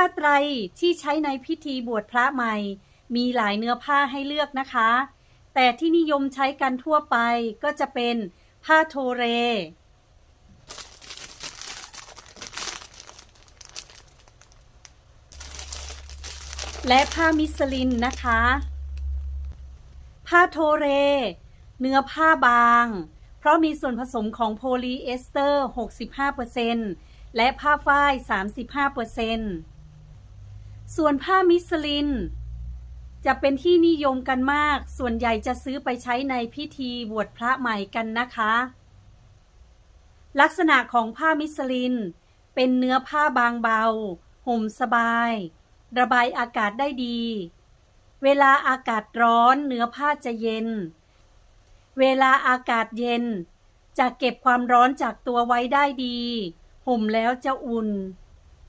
ผ้าไตรที่ใช้ในพิธีบวชพระใหม่ มีหลายเนื้อผ้าให้เลือกนะคะ แต่ที่นิยมใช้กันทั่วไปก็จะเป็นผ้าโทเร และผ้ามิสลินนะคะ ผ้าโทเร เนื้อผ้าบาง เพราะมีส่วนผสมของโพลีเอสเตอร์ 65%และผ้าฝ้าย 35% ส่วนผ้ามิสลิน จะเป็นที่นิยมกันมาก ส่วนใหญ่จะซื้อไปใช้ในพิธีบวชพระใหม่กันนะคะ ลักษณะของผ้ามิสลิน เป็นเนื้อผ้าบางเบา ห่มสบาย ระบายอากาศได้ดี เวลาอากาศร้อนเนื้อผ้าจะเย็น เวลาอากาศเย็น จะเก็บความร้อนจากตัวไว้ได้ดี ห่มแล้วจะอุ่น